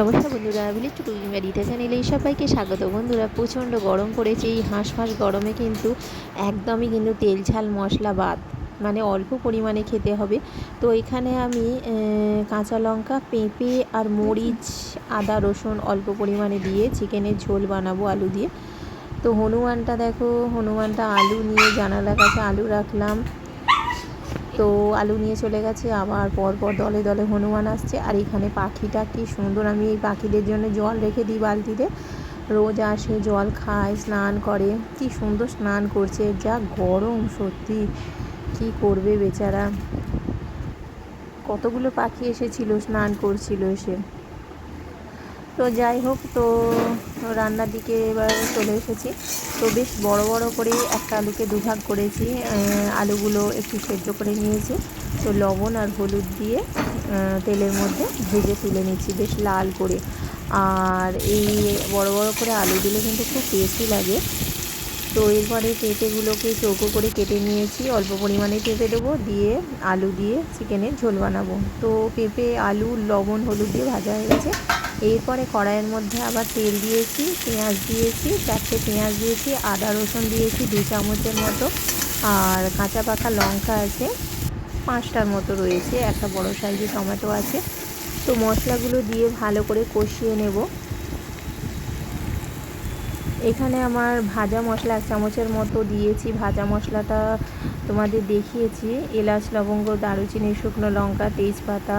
নমস্কার বন্ধুরা village cooking বাড়িতে চ্যানেলে সবাইকে স্বাগত। বন্ধুরা, প্রচণ্ড গরম পড়েছে, এই হাঁস ফাঁস গরমে কিন্তু একদমই কিন্তু তেল, ঝাল, মশলা বাদ মানে অল্প পরিমাণে খেতে হবে। তো এখানে আমি কাঁচা লঙ্কা, পেঁপে আর মরিচ, আদা, রসুন অল্প পরিমাণে দিয়ে চিকেনের ঝোল বানাবো আলু দিয়ে। তো হনুমানটা দেখো, হনুমানটা আলু নিয়ে জানালার কাছে আলু রাখলাম। তো আলু নিয়ে চলে গেছে, আবার পরপর দলে দলে হনুমান আসছে। আর এখানে পাখিটা কি সুন্দর, আমি এই পাখিদের জন্য জল রেখে দিই বালতিতে। রোজ আসে, জল খায়, স্নান করে। কি সুন্দর স্নান করছে, যা গরম সত্যি। কি করবে বেচারা? কতগুলো পাখি এসেছিল, স্নান করছিল এসে। তো যাই হোক, তো রান্নার দিকে এবার চলে এসেছি। তো বেশ বড় বড় করে একটা আলুকে দুভাগ করেছি। আলুগুলো একটু সেদ্ধ করে নিয়েছি। তো লবণ আর হলুদ দিয়ে তেলের মধ্যে ভেজে তুলে নিচ্ছি বেশ লাল করে। আর এই বড় বড় করে আলু দিলে কিন্তু খুব টেস্টি লাগে। তো এরপরে পেঁপেগুলোকে চৌকো করে কেটে নিয়েছি। অল্প পরিমাণে পেঁপে দেবো, দিয়ে আলু দিয়ে চিকেনের ঝোল বানাবো। তো পেঁপে, আলু, লবণ, হলুদ দিয়ে ভাজা হয়ে গেছে। এরপরে কড়াইয়ের মধ্যে আবার তেল দিয়েছি, পেঁয়াজ দিয়েছি, চারটে পেঁয়াজ দিয়েছি, আদা রসুন দিয়েছি দু চামচের মতো, আর কাঁচা পাকা লঙ্কা আছে, পাঁচটার মতো রয়েছে, একটা বড় সাইজের টমেটো আছে। তো মশলাগুলো দিয়ে ভালো করে কষিয়ে নেব। এখানে আমার ভাজা মশলা এক চামচের মতো দিয়েছি। ভাজা মশলাটা তোমাদের দেখিয়েছি। এলাচ, লবঙ্গ, দারুচিনি, শুকনো লঙ্কা, তেজপাতা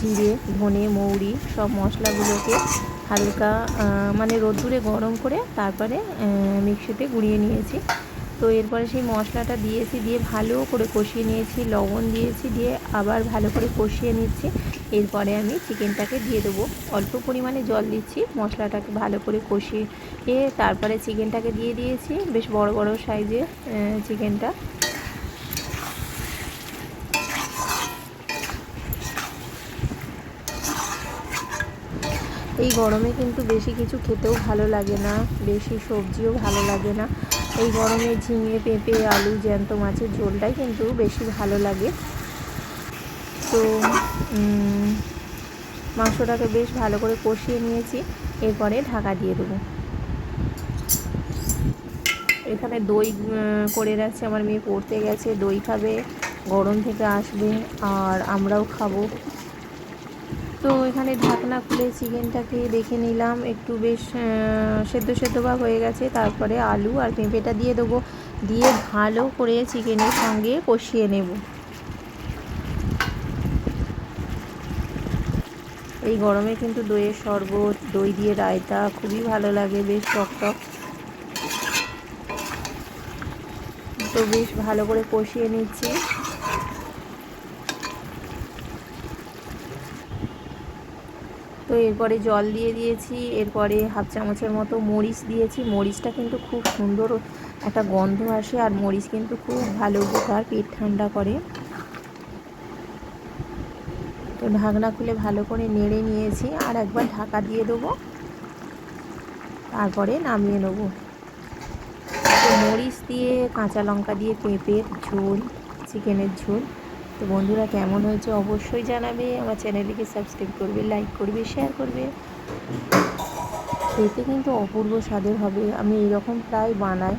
জিরে, ধনে, মৌরি সব মশলাগুলোকে হালকা মানে রোদ্দুরে গরম করে তারপরে মিক্সিতে গুঁড়িয়ে নিয়েছি। তো এরপরে সেই মশলাটা দিয়েছি, দিয়ে ভালো করে কষিয়ে নিয়েছি, লবণ দিয়েছি, দিয়ে আবার ভালো করে কষিয়ে নিচ্ছি। এরপরে আমি চিকেনটাকে দিয়ে দেবো। অল্প পরিমাণে জল দিচ্ছি মশলাটাকে ভালো করে কষিয়ে, তারপরে চিকেনটাকে দিয়ে দিয়েছি। বেশ বড় বড় সাইজে চিকেনটা। এই গরমে কিন্তু বেশি কিছু খেতেও ভালো লাগে না, বেশি সবজিও ভালো লাগে না। এই গরমে ঝিঙে, পেঁপে, আলু, জ্যান্ত মাছের ঝোলটাই কিন্তু বেশি ভালো লাগে। তো মাংসটাকে বেশ ভালো করে কষিয়ে নিয়েছি, এরপরে ঢাকা দিয়ে দেবো। এখানে দই করে রাখছে, আমার মেয়ে পড়তে গেছে, দই খাবে, গরম থেকে আসবে, আর আমরাও খাব। তো এখানে ঢাকনা খুলে চিকেনটাকে দেখে নিলাম। একটু বেশ সেদ্ধ সেদ্ধ বা হয়ে গেছে। তারপরে আলু আর পেঁপেটা দিয়ে দেবো। দিয়ে ভালো করে চিকেনের সঙ্গে কষিয়ে নেব। এই গরমে কিন্তু দইয়ের শরবত, দই দিয়ে রায়তা খুবই ভালো লাগে, বেশ টক টক। তো বেশ ভালো করে কষিয়ে নিচ্ছি। তো এরপরে জল দিয়ে দিয়েছি, এরপরে হাফ চামচের মতো মরিচ দিয়েছি। মরিচটা কিন্তু খুব সুন্দর একটা গন্ধ আসে আর মরিচ কিন্তু খুব ভালো উপকার, পেট ঠান্ডা করে। তো ঢাকনা খুলে ভালো করে নেড়ে নিয়েছি আর একবার ঢাকা দিয়ে দেবো। তারপরে নামিয়ে নেব। মরিচ দিয়ে কাঁচা লঙ্কা দিয়ে পেঁপের ঝোল, চিকেনের ঝোল। তো বন্ধুরা কেমন হয়েছে অবশ্যই জানাবে, আমার চ্যানেলটিকে সাবস্ক্রাইব করবে লাইক করবে শেয়ার করবে। খেতে কিন্তু অপূর্ব স্বাদের হবে। আমি এরকম প্রায় বানাই।